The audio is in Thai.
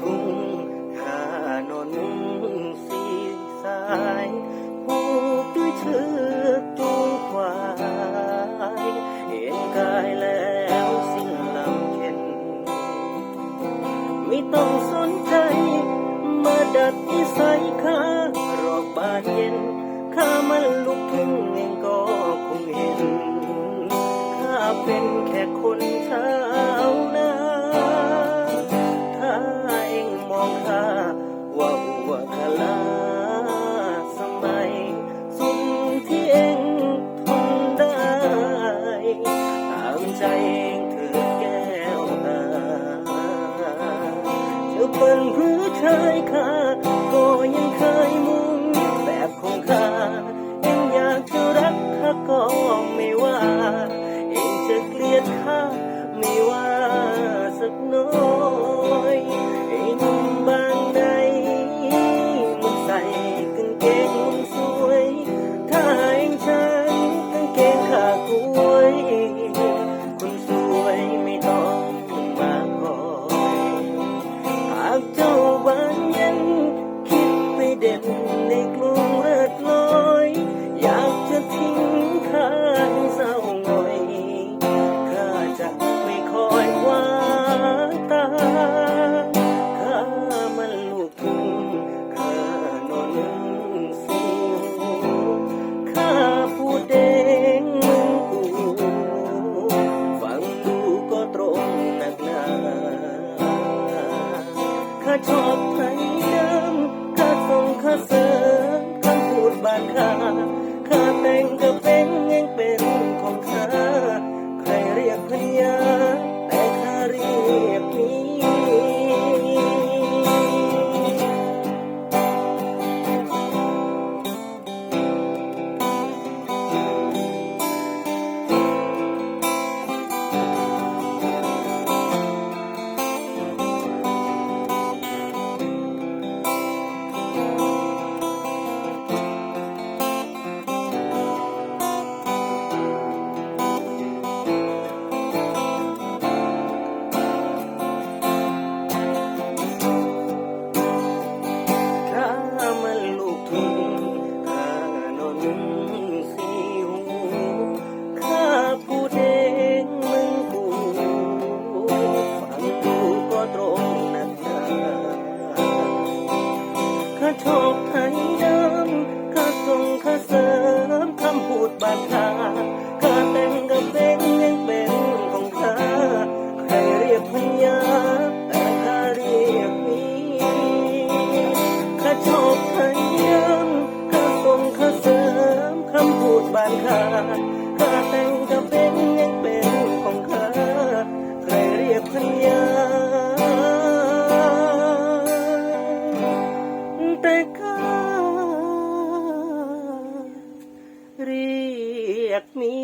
ทุ่งหานอนสีสายผูกด้วยเชือกจูงควายเห็นกายแล้วสิ้นลำเข็นไม่ต้องสนใจ มาดัดนิสัยข้ารอบบานเย็นข้ามันลุกทุ่งเอง ฝันหรือเคยข้าก็ยังเคยมุ่งแบบของข้าักหนาข้าชอบใครเดิมข้าส่งข้าเสริมข้าพูดบานคา open. តែការៀកមី